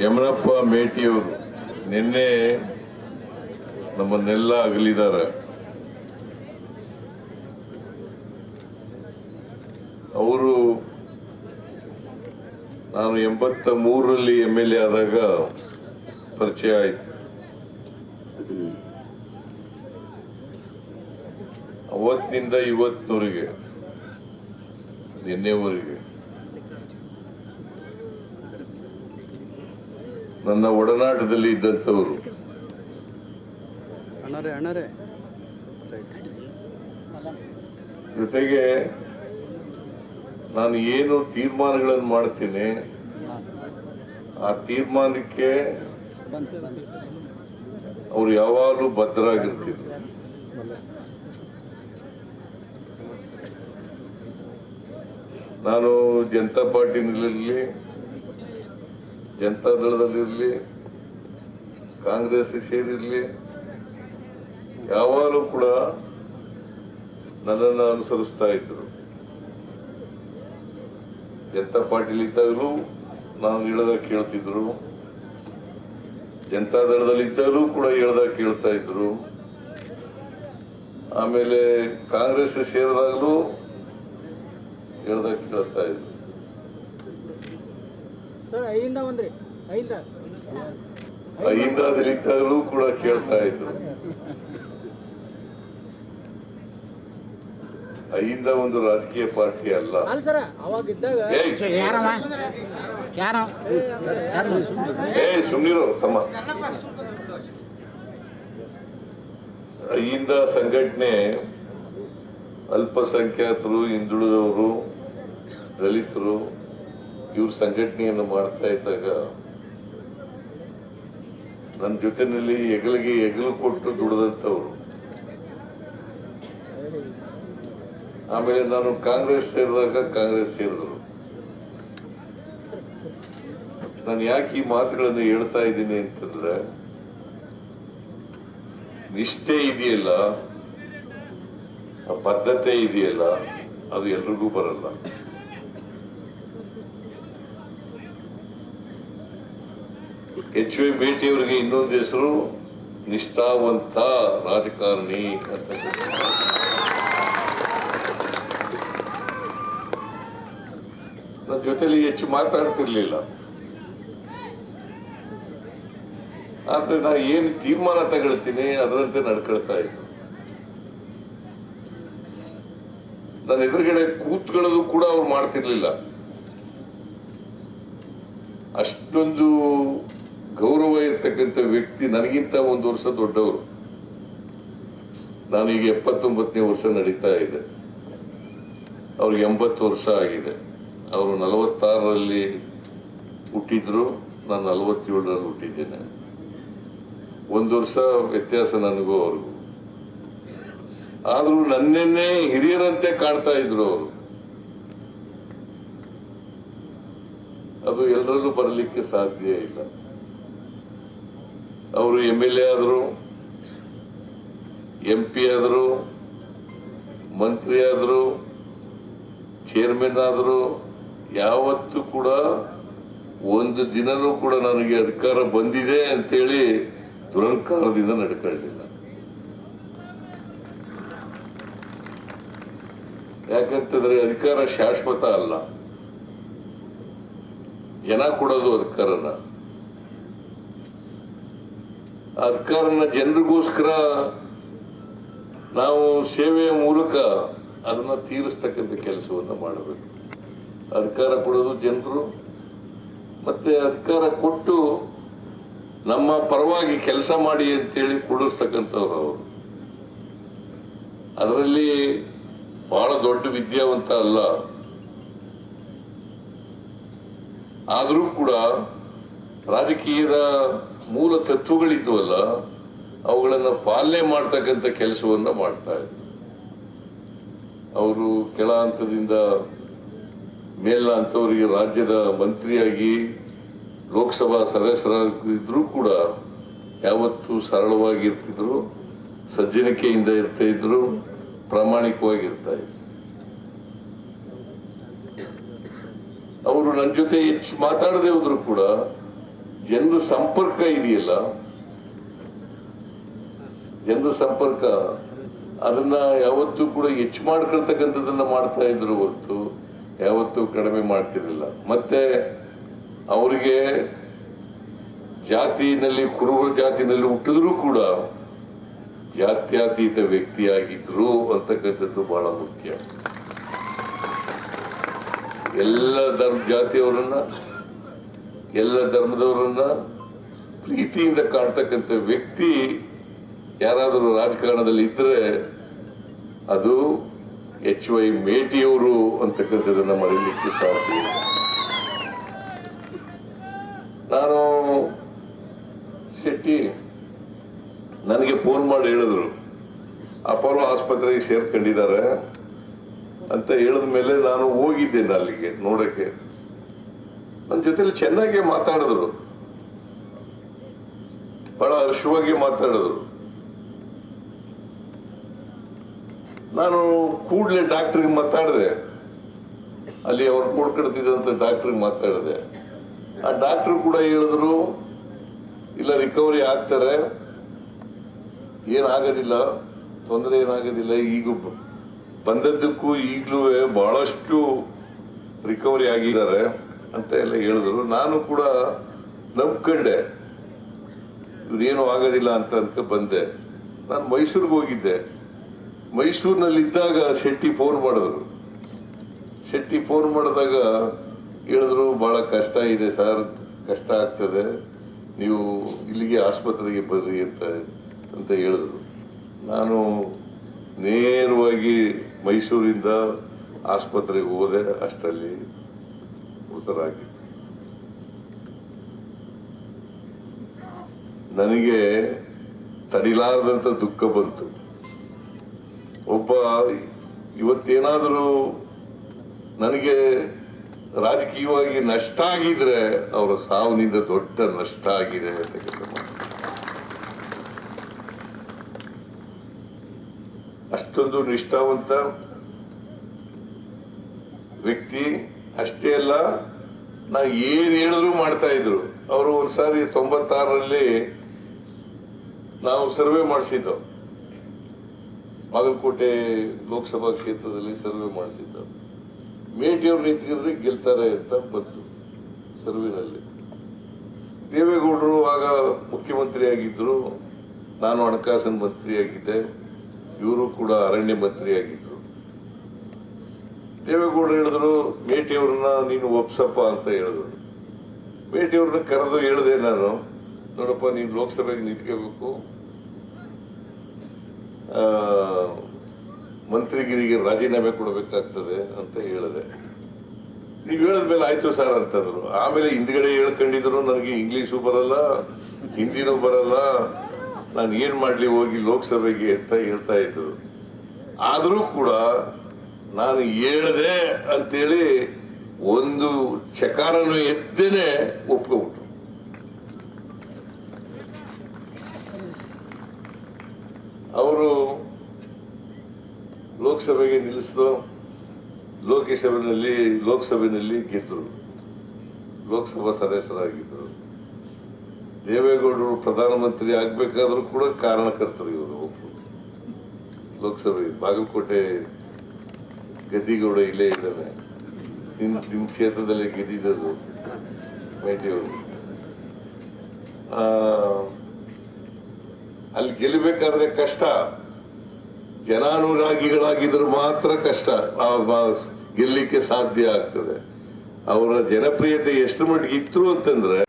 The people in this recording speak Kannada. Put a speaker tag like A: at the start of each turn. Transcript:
A: ಯಮನಪ್ಪ ಮೇಟಿಯವರು ನಿನ್ನೆ ನಮ್ಮನ್ನೆಲ್ಲ ಅಗಲಿದ್ದಾರೆ. ಅವರು ನಾನು ಎಂಬತ್ತ ಮೂರರಲ್ಲಿ ಎಂ ಎಲ್ ಎ ಆದಾಗ ಪರಿಚಯ ಆಯಿತು. ಅವತ್ತಿನಿಂದ ಇವತ್ತಿನವರೆಗೆ ನಿನ್ನೆವರೆಗೆ. ನನ್ನ ಒಡನಾಟದಲ್ಲಿ ಇದ್ದಂಥವರು. ಜೊತೆಗೆ ನಾನು ಏನು ತೀರ್ಮಾನಗಳನ್ನು ಮಾಡ್ತೀನಿ ಆ ತೀರ್ಮಾನಕ್ಕೆ ಅವ್ರು ಯಾವಾಗಲೂ ಬದ್ಧರಾಗಿರ್ತಿದ್ರು ನಾನು ಜನತಾ ಪಾರ್ಟಿನಲ್ಲಿರಲಿ ಜನತಾ ದಳದಲ್ಲಿರಲಿ ಕಾಂಗ್ರೆಸ್ ಸೇರಿರಲಿ, ಯಾವಾಗಲೂ ಕೂಡ ನನ್ನನ್ನು ಅನುಸರಿಸ್ತಾ ಇದ್ರು ಜನತಾ ಪಾರ್ಟಿಲಿ ಇದ್ದಾಗಲೂ ನಾನು ಹೇಳ್ದ ಕೇಳ್ತಿದ್ರು. ಜನತಾ ದಳದಲ್ಲಿ ಇದ್ದಾಗಲೂ ಕೂಡ ಹೇಳ್ದ ಕೇಳ್ತಾ ಇದ್ರು. ಆಮೇಲೆ ಕಾಂಗ್ರೆಸ್ ಸೇರಿದಾಗಲೂ ಹೇಳ್ದಾಗ ಕೇಳ್ತಾ ಇದ್ರು.
B: ಐದ.
A: ಇದ್ದಾಗಲೂ ಕೂಡ ಕೇಳ್ತಾ ಇದ್ರು. ಐಂದ ಒಂದು ರಾಜಕೀಯ ಪಾರ್ಟಿ ಅಲ್ಲ. ಏ ಸುಮ್ನಿರು ತಮ್ಮ. ಅಹಿಂದ ಸಂಘಟನೆ ಅಲ್ಪಸಂಖ್ಯಾತರು ಹಿಂದುಳಿದವರು ದಲಿತರು ಇವ್ರ ಸಂಘಟನೆಯನ್ನು ಮಾಡ್ತಾ ಇದ್ದಾಗ ನನ್ನ ಜೊತೆಯಲ್ಲಿ ಹೆಗಲಿಗೆ ಹೆಗಲು ಕೊಟ್ಟು ದುಡಿದಂತವ್ರು ಆಮೇಲೆ ನಾನು ಕಾಂಗ್ರೆಸ್ ಸೇರಿದಾಗ ಕಾಂಗ್ರೆಸ್ ಸೇರಿದ್ರು. ನಾನು ಯಾಕೆ ಈ ಮಾತುಗಳನ್ನು ಹೇಳ್ತಾ ಇದ್ದೀನಿ ಅಂತಂದ್ರೆ, ನಿಷ್ಠೆ ಇದೆಯಲ್ಲ, ಆ ಬದ್ಧತೆ ಇದೆಯಲ್ಲ, ಅದು ಎಲ್ರಿಗೂ ಬರಲ್ಲ. ಎಚ್ ವಿ ಭೇಟಿಯವರಿಗೆ ಇನ್ನೊಂದು ಹೆಸರು ನಿಷ್ಠಾವಂತ ರಾಜಕಾರಣಿ ಅಂತ ನನ್ನ ಜೊತೆಲಿ ಹೆಚ್ಚು ಮಾತಾಡ್ತಿರ್ಲಿಲ್ಲ. ಆದ್ರೆ ನಾ ಏನ್ ತೀರ್ಮಾನ ತಗೊಳ್ತೀನಿ ಅದರಂತೆ ನಡ್ಕೊಳ್ತಾ ಇದ್ದೆ. ನನ್ನ ಎದುರುಗಡೆ ಕೂತ್ಕೊಳ್ಳೋದು ಕೂಡ ಅವ್ರು ಮಾಡ್ತಿರ್ಲಿಲ್ಲ. ಅಷ್ಟೊಂದು ಗೌರವ ಇರ್ತಕ್ಕಂಥ ವ್ಯಕ್ತಿ ನನಗಿಂತ ಒಂದು ವರ್ಷ ದೊಡ್ಡವರು. ನಾನೀಗ ಎಪ್ಪತ್ತೊಂಬತ್ತನೇ ವರ್ಷ ನಡೀತಾ ಇದೆ. ಅವ್ರಿಗೆ ಎಂಬತ್ತು ವರ್ಷ ಆಗಿದೆ. ಅವರು ನಲವತ್ತಾರರಲ್ಲಿ ಹುಟ್ಟಿದ್ರು. ನಾನು ನಲವತ್ತೇಳರಲ್ಲಿ ಹುಟ್ಟಿದ್ದೇನೆ. ಒಂದು ವರ್ಷ ವ್ಯತ್ಯಾಸ ನನಗೂ ಅವ್ರಿಗೂ. ಆದರೂ ನನ್ನೆನ್ನೇ ಹಿರಿಯರಂತೆ ಕಾಣ್ತಾ ಇದ್ರು ಅವರು. ಅದು ಎಲ್ಲರಲ್ಲೂ ಬರಲಿಕ್ಕೆ ಸಾಧ್ಯ ಇಲ್ಲ. ಅವರು ಎಂ ಎಲ್ ಎ ಆದರು ಎಂ ಪಿ ಆದರು, ಮಂತ್ರಿ ಆದರು ಚೇರ್ಮನ್ ಆದರು, ಯಾವತ್ತೂ ಕೂಡ ಒಂದು ದಿನನೂ ಕೂಡ ನನಗೆ ಅಧಿಕಾರ ಬಂದಿದೆ ಅಂತೇಳಿ ದುರಂಕಾರದಿಂದ ನಡ್ಕೊಳ್ಳಿಲ್ಲ ಯಾಕಂತಂದ್ರೆ ಅಧಿಕಾರ ಶಾಶ್ವತ ಅಲ್ಲ. ಜನ ಕೊಡೋದು ಅಧಿಕಾರನ. ಅಧಿಕಾರನ ಜನರಿಗೋಸ್ಕರ ನಾವು ಸೇವೆಯ ಮೂಲಕ ಅದನ್ನ ತೀರಿಸ್ತಕ್ಕಂಥ ಕೆಲಸವನ್ನು ಮಾಡಬೇಕು. ಅಧಿಕಾರ ಕೊಡೋದು ಜನರು, ಮತ್ತೆ ಅಧಿಕಾರ ಕೊಟ್ಟು ನಮ್ಮ ಪರವಾಗಿ ಕೆಲಸ ಮಾಡಿ ಅಂತೇಳಿ ಕೊಡಿಸ್ತಕ್ಕಂಥವ್ರು ಅವರು. ಅದರಲ್ಲಿ ಬಹಳ ದೊಡ್ಡ ವಿದ್ಯಾವಂತ ಅಲ್ಲ. ಆದರೂ ಕೂಡ ರಾಜಕೀಯದ ಮೂಲ ತತ್ವಗಳಿದ್ವಲ್ಲ, ಅವುಗಳನ್ನು ಪಾಲನೆ ಮಾಡ್ತಕ್ಕಂಥ ಕೆಲಸವನ್ನು ಮಾಡ್ತಾ ಇದ್ರು. ಅವರು ಕೆಳ ಹಂತದಿಂದ ಮೇಲ ಹಂತವರಿಗೆ ರಾಜ್ಯದ ಮಂತ್ರಿಯಾಗಿ, ಲೋಕಸಭಾ ಸದಸ್ಯರಾಗಿದ್ರು ಕೂಡ ಯಾವತ್ತೂ ಸರಳವಾಗಿ ಇರ್ತಿದ್ರು ಸಜ್ಜನಿಕೆಯಿಂದ ಇರ್ತಾ ಇದ್ರು ಪ್ರಾಮಾಣಿಕವಾಗಿ ಇರ್ತಾ ಇದ್ರು. ಅವರು ನನ್ನ ಜೊತೆ ಹೆಚ್ಚು ಮಾತಾಡದೆ ಹೋದ್ರು ಕೂಡ ಜನರ ಸಂಪರ್ಕ ಇದೆಯಲ್ಲ? ಜನರ ಸಂಪರ್ಕ, ಅದನ್ನ ಯಾವತ್ತೂ ಕೂಡ ಹೆಚ್ಚು ಮಾಡ್ಕೊಳ್ತಕ್ಕಂಥದ್ದನ್ನ ಮಾಡ್ತಾ ಇದ್ರು ಹೊರತು ಯಾವತ್ತೂ ಕಡಿಮೆ ಮಾಡ್ತಿರ್ಲಿಲ್ಲ. ಮತ್ತೆ ಅವರಿಗೆ ಜಾತಿನಲ್ಲಿ ಕುರುಬ ಜಾತಿನಲ್ಲಿ ಹುಟ್ಟಿದ್ರು ಕೂಡ ಜಾತ್ಯತೀತ ವ್ಯಕ್ತಿಯಾಗಿದ್ರು ಅಂತಕ್ಕಂಥದ್ದು ಬಹಳ ಮುಖ್ಯ. ಎಲ್ಲ ಧರ್ಮ ಜಾತಿಯವರನ್ನ ಎಲ್ಲ ಧರ್ಮದವರನ್ನ ಪ್ರೀತಿಯಿಂದ ಕಾಣ್ತಕ್ಕಂಥ ವ್ಯಕ್ತಿ ಯಾರಾದರೂ ರಾಜಕಾರಣದಲ್ಲಿ ಇದ್ರೆ ಅದು ಎಚ್ ವೈ ಮೇಟಿಯವರು ಅಂತಕ್ಕಂಥದ್ದನ್ನ ಮರೀಲಿಕ್ಕೆ ಸಾಧ್ಯ. ನಾನು ಶೆಟ್ಟಿ ನನಗೆ ಫೋನ್ ಮಾಡಿ ಹೇಳಿದ್ರು, ಅಪೋಲೋ ಆಸ್ಪತ್ರೆಗೆ ಸೇರ್ಕೊಂಡಿದ್ದಾರೆ ಅಂತ ಹೇಳಿದ ಮೇಲೆ ನಾನು ಹೋಗಿದ್ದೇನೆ ಅಲ್ಲಿಗೆ ನೋಡಕ್ಕೆ ನನ್ನ ಜೊತೆಲಿ ಚೆನ್ನಾಗಿ ಮಾತಾಡಿದ್ರು. ಬಹಳ ಹರ್ಷವಾಗಿ ಮಾತಾಡಿದ್ರು. ನಾನು ಕೂಡಲೇ ಡಾಕ್ಟ್ರಿಗೆ ಮಾತಾಡಿದೆ. ಅಲ್ಲಿ ಅವ್ರು ನೋಡ್ಕೊಳ್ತಿದ್ದಂತ ಡಾಕ್ಟ್ರಿಗೆ ಮಾತಾಡಿದೆ. ಆ ಡಾಕ್ಟ್ರು ಕೂಡ ಹೇಳಿದ್ರು, ಇಲ್ಲ, ರಿಕವರಿ ಆಗ್ತಾರೆ. ಏನಾಗೋದಿಲ್ಲ, ತೊಂದರೆ ಏನಾಗೋದಿಲ್ಲ. ಈಗ ಬಂದದ್ದಕ್ಕೂ ಈಗಲೂ ಬಹಳಷ್ಟು ರಿಕವರಿ ಆಗಿದ್ದಾರೆ. ಅಂತ ಎಲ್ಲ ಹೇಳಿದ್ರು. ನಾನು ಕೂಡ ನಂಬ್ಕೊಂಡೆ. ಇವ್ರೇನು ಆಗೋದಿಲ್ಲ ಅಂತ ಅಂತ ಬಂದೆ. ನಾನು ಮೈಸೂರಿಗೆ ಹೋಗಿದ್ದೆ. ಮೈಸೂರಿನಲ್ಲಿದ್ದಾಗ ಶೆಟ್ಟಿ ಫೋನ್ ಮಾಡಿದ್ರು. ಶೆಟ್ಟಿ ಫೋನ್ ಮಾಡಿದಾಗ ಹೇಳಿದ್ರು, ಬಹಳ ಕಷ್ಟ ಇದೆ ಸರ್, ಕಷ್ಟ ಆಗ್ತದೆ. ನೀವು ಇಲ್ಲಿಗೆ ಆಸ್ಪತ್ರೆಗೆ ಬರ್ರಿ ಅಂತ ಅಂತ ಹೇಳಿದ್ರು. ನಾನು ನೇರವಾಗಿ ಮೈಸೂರಿಂದ ಆಸ್ಪತ್ರೆಗೆ ಹೋದೆ ಅಷ್ಟರಲ್ಲಿ. ಮೃತರಾಗಿತ್ತು ನನಗೆ ತಡಿಲಾರದಂತ ದುಃಖ ಬಂತು ಒಬ್ಬ ಇವತ್ತೇನಾದರೂ ನನಗೆ ರಾಜಕೀಯವಾಗಿ ನಷ್ಟ ಆಗಿದ್ರೆ ಅವರ ಸಾವಿನಿಂದ ದೊಡ್ಡ ನಷ್ಟ ಆಗಿದೆ. ಅಷ್ಟೊಂದು ನಿಷ್ಠಾವಂತ ವ್ಯಕ್ತಿ ಅಷ್ಟೇ ಅಲ್ಲ ನಾ ಏನ್ ಹೇಳಿದ್ರು ಮಾಡ್ತಾ ಇದ್ರು. ಅವರು ಒಂದ್ಸಾರಿ ತೊಂಬತ್ತಾರರಲ್ಲಿ ನಾವು ಸರ್ವೆ ಮಾಡಿಸಿದ್ದು. ಬಾಗಲಕೋಟೆ ಲೋಕಸಭಾ ಕ್ಷೇತ್ರದಲ್ಲಿ ಸರ್ವೆ ಮಾಡಿಸಿದ್ದು. ಮೇಟಿಯವ್ರು ನಿಂತಿದ್ರೆ ಗೆಲ್ತಾರೆ ಅಂತ ಬಂತು ಸರ್ವೆನಲ್ಲಿ. ದೇವೇಗೌಡರು ಆಗ ಮುಖ್ಯಮಂತ್ರಿ ಆಗಿದ್ರು. ನಾನು ಹಣಕಾಸಿನ ಮಂತ್ರಿ ಆಗಿದ್ದೆ ಇವರು ಕೂಡ ಅರಣ್ಯ ಮಂತ್ರಿ ಆಗಿದ್ರು ದೇವೇಗೌಡರು ಹೇಳಿದ್ರು, ಮೇಟಿಯವ್ರನ್ನ ನೀನು ಒಪ್ಸಪ್ಪ ಅಂತ ಹೇಳಿದ್ರು. ಮೇಟಿಯವ್ರನ್ನ ಕರೆದು ಹೇಳಿದೆ ನಾನು, ನೋಡಪ್ಪ, ನೀನು ಲೋಕಸಭೆಗೆ ನಿಂತ್ಕೋಬೇಕು. ಮಂತ್ರಿಗಿರಿಗೆ ರಾಜೀನಾಮೆ ಕೊಡಬೇಕಾಗ್ತದೆ ಅಂತ ಹೇಳಿದೆ. ನೀವು ಹೇಳಿದ್ಮೇಲೆ ಆಯ್ತು ಸರ್ ಅಂತಂದ್ರು. ಆಮೇಲೆ ಹಿಂದ್ಗಡೆ ಹೇಳ್ಕೊಂಡಿದ್ರು, ನನಗೆ ಇಂಗ್ಲೀಷು ಬರಲ್ಲ, ಹಿಂದಿನೂ ಬರಲ್ಲ, ನಾನು ಏನು ಮಾಡಲಿ ಹೋಗಿ ಲೋಕಸಭೆಗೆ ಅಂತ ಹೇಳ್ತಾ ಇದ್ರು. ಆದರೂ ಕೂಡ ನಾನು ಹೇಳ್ದೆ ಅಂತೇಳಿ ಒಂದು ಚಕಾರನು ಎದ್ದೇನೆ ಒಪ್ಕೊಬಿಟ್ರು ಅವರು ಲೋಕಸಭೆಗೆ ನಿಲ್ಲಿಸಿದ್ರು ಲೋಕಸಭೆಯಲ್ಲಿ ಲೋಕಸಭೆಯಲ್ಲಿ ಗೆದ್ದರು. ಲೋಕಸಭಾ ಸದಸ್ಯರಾಗಿದ್ದರು. ದೇವೇಗೌಡರು ಪ್ರಧಾನಮಂತ್ರಿ ಆಗಬೇಕಾದ್ರೂ ಕೂಡ ಕಾರಣಕರ್ತರು ಇವರು ಲೋಕಸಭೆ, ಬಾಗಲಕೋಟೆ ಗದ್ದಿಗೌಡ ಇಲ್ಲೇ ಇದ್ದಾವೆ. ನಿಮ್ ನಿಮ್ ಕ್ಷೇತ್ರದಲ್ಲಿ ಗೆದ್ದಿದ್ದದು ಆ, ಅಲ್ಲಿ ಗೆಲ್ಲಬೇಕಾದ್ರೆ ಕಷ್ಟ. ಜನಾನುರಾಗಿಗಳಾಗಿದ್ರು ಮಾತ್ರ ಕಷ್ಟ. ಗೆಲ್ಲಿಕ್ಕೆ ಸಾಧ್ಯ ಆಗ್ತದೆ. ಅವರ ಜನಪ್ರಿಯತೆ ಎಷ್ಟು ಮಟ್ಟಿಗೆ ಇತ್ತು ಅಂತಂದ್ರೆ